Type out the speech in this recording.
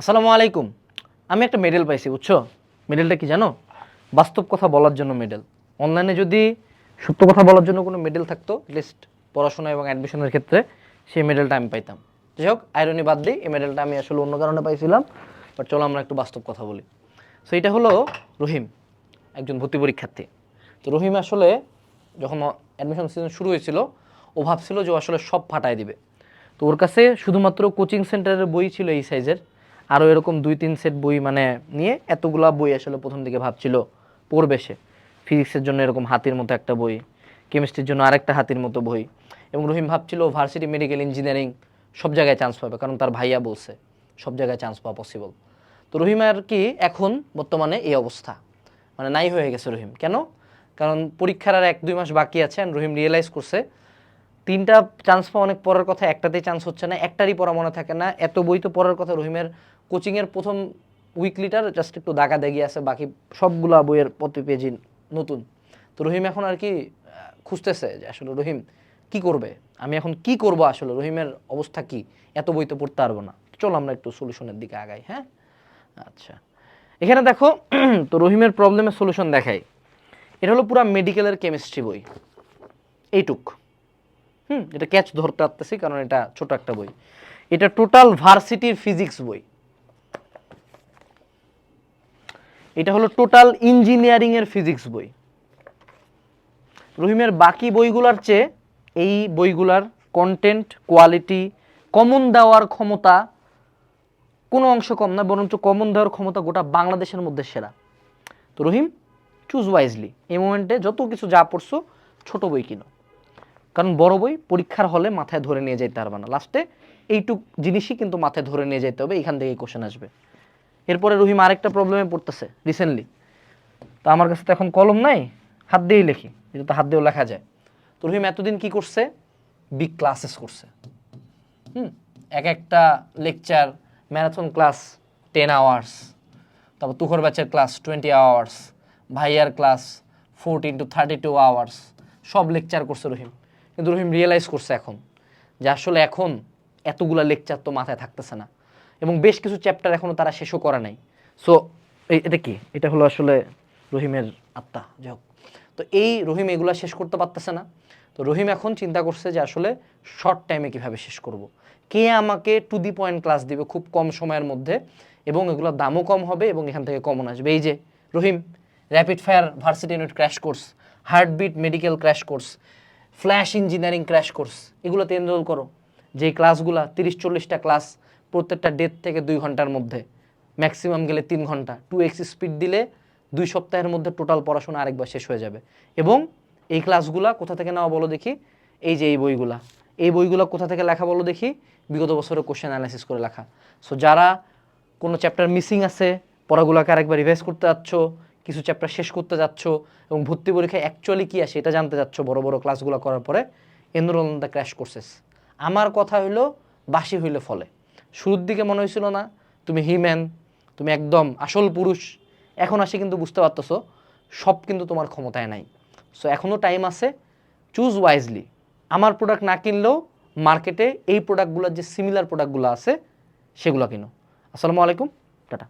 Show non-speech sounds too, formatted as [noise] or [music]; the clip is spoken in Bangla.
আসসালামু আলাইকুম। আমি একটা মেডেল পাইছি, বুঝছ? মেডেলটা কি জানো? বাস্তব কথা বলার জন্য মেডেল অনলাইনে যদি সত্য কথা বলার জন্য কোনো মেডেল থাকতো লিস্ট পড়াশোনা এবং অ্যাডমিশনের ক্ষেত্রে সেই মেডেলটা আমি পাইতাম। যাই হোক আইরনি বাদ দিই এই মেডেলটা আমি আসলে অন্য কারণে পাইছিলাম বাট চলো আমরা একটু বাস্তব কথা বলি। সো এটা হলো রহিম, একজন ভর্তি পরীক্ষার্থী। তো রহিম আসলে যখন অ্যাডমিশন সিজন শুরু হয়েছিল, ও ভাবছিল যে আসলে সব ফাটায় দিবে। তো ওর কাছে শুধুমাত্র কোচিং সেন্টারের বই ছিল এই সাইজের আরও এরকম দুই, তিন সেট বই মানে নিয়ে এতগুলা বই আসলে প্রথম দিকে ভাবছিল পড়বে সে। ফিজিক্সের জন্য এরকম হাতির মতো একটা বই কেমিস্ট্রির জন্য আরেকটা হাতির মতো বই এবং রহিম ভাবছিল ভার্সিটি মেডিকেল ইঞ্জিনিয়ারিং সব জায়গায় চান্স পাবে কারণ তার ভাইয়া বলছে, সব জায়গায় চান্স পাওয়া পসিবল তো রহিম আর কি এখন বর্তমানে এই অবস্থা। মানে নাই হয়ে গেছে রহিম। কেন? কারণ পরীক্ষার আর এক, দুই মাস বাকি আছে and রহিম রিয়েলাইজ করছে তিনটা চান্স পাওয়া অনেক পড়ার কথা, একটাতেই চান্স হচ্ছে না, একটারই পড়া মনে থাকে না। এত বই তো পড়ার কথা, রহিমের কোচিংয়ের প্রথম উইকলিটার জাস্ট একটু দাগা দাগি আছে, বাকি সবগুলা বইয়ের প্রতি পেজই নতুন। তো রহিম এখন আর কি খুঁজতেছে যে আসলে রহিম কি করবে? আমি এখন কি করব আসলে? রহিমের অবস্থা কি? এত বই তো পড়তে পারব না। চলো আমরা একটু সলিউশনের দিকে আগাই হ্যাঁ? আচ্ছা। এখানে দেখো, [clears throat] তো রহিমের প্রবলেমের সলিউশন দেখাই। এটা হলো পুরো মেডিকেলের কেমিস্ট্রি বই। এইটুক। হুম, এটা ক্যাচ ধরতে পারতেছি কারণ এটা ছোট একটা বই। এটা টোটাল ভার্সিটির ফিজিক্স বই। এটা হলো টোটাল ইঞ্জিনিয়ারিং এর ফিজিক্স বই। রহিমের বাকি বইগুলার চেয়ে এই বইগুলার কন্টেন্ট কোয়ালিটি কমন দেওয়ার ক্ষমতা কোনো অংশ কম না, বরঞ্চ কমন দেওয়ার ক্ষমতা গোটা বাংলাদেশের মধ্যে সেরা। তো রহিম চুজ ওয়াইজলি এই মোমেন্টে যত কিছু যা পড়ছো, ছোট বই কিনো। কারণ বড় বই পরীক্ষার হলে মাথায় ধরে নিয়ে যেতে পারবে না। লাস্টে এইটুক জিনিসই কিন্তু মাথায় ধরে নিয়ে যেতে হবে, এখান থেকে কোশ্চেন আসবে। এরপরে রহিম আরেকটা প্রবলেমে পড়তেছে রিসেন্টলি তো আমার কাছে তো এখন কলম নাই, হাত দিয়েই লেখি, এটা তো হাত দিয়েও লেখা যায়। তো রহিম এতদিন কি করছে? বিগ ক্লাসেস করছে। হুম, এক একটা lecture marathon class ten hours তারপর তুখর ব্যাচের ক্লাস টোয়েন্টি আওয়ার্স ভাইয়ার class fourteen to thirty two hours সব লেকচার করছে রহিম। কিন্তু রহিম রিয়েলাইজ করছে এখন যে আসলে এখন এতগুলা লেকচার তো মাথায় থাকতেছে না। এবং বেশ কিছু চ্যাপ্টার এখনও তারা শেষও করে নাই। সো এটা কি? এটা হলো আসলে রহিমের আত্মা। যাই হোক। তো এই রহিম এগুলো শেষ করতে পারতেছে না। তো রহিম এখন চিন্তা করছে যে আসলে শর্ট টাইমে কীভাবে শেষ করব। কে আমাকে টু দি পয়েন্ট ক্লাস দিবে খুব কম সময়ের মধ্যে এবং এগুলোর দামও কম হবে এবং এখান থেকে কমন আসবে। এই যে Rahim rapid fire varsity unit crash course heartbeat medical crash course flash engineering crash course এগুলোতে এনরোল করো। যে ক্লাসগুলো তিরিশ, চল্লিশটা ক্লাস প্রত্যেকটা ডেট থেকে দুই ঘণ্টার মধ্যে ম্যাক্সিমাম গেলে তিন ঘণ্টা। টু এক্স স্পিড দিলে দুই সপ্তাহের মধ্যে টোটাল পড়াশোনা আরেকবার শেষ হয়ে যাবে। এবং এই ক্লাসগুলা কোথা থেকে নেওয়া বলো দেখি? এই যে এই বইগুলা। এই বইগুলো কোথা থেকে লেখা বলো দেখি? বিগত বছরের কোশ্চেন অ্যানালাইসিস করে লেখা। সো যারা কোনো চ্যাপ্টার মিসিং আছে, পড়াগুলোকে আরেকবার রিভাইজ করতে যাচ্ছ কিছু চ্যাপ্টার শেষ করতে যাচ্ছ এবং ভর্তি পরীক্ষায় অ্যাকচুয়ালি কী আসে এটা জানতে যাচ্ছ বড় বড় ক্লাসগুলো করার পরে এনরোল দ্য ক্র্যাশ কোর্সেস আমার কথা হইল, বাসি হইলে ফলে। শুরুর দিকে মনে হয়েছিল না, তুমি হিম্যান তুমি একদম আসল পুরুষ। এখন আসে কিন্তু বুঝতে পারতেছো, সব কিন্তু তোমার ক্ষমতায় নাই। সো এখনও টাইম আছে চুজ ওয়াইজলি আমার প্রোডাক্ট না কিনলেও মার্কেটে এই প্রোডাক্টগুলোর যে সিমিলার প্রোডাক্টগুলো আছে, সেগুলো কিনো। আসসালামু আলাইকুম, টাটা।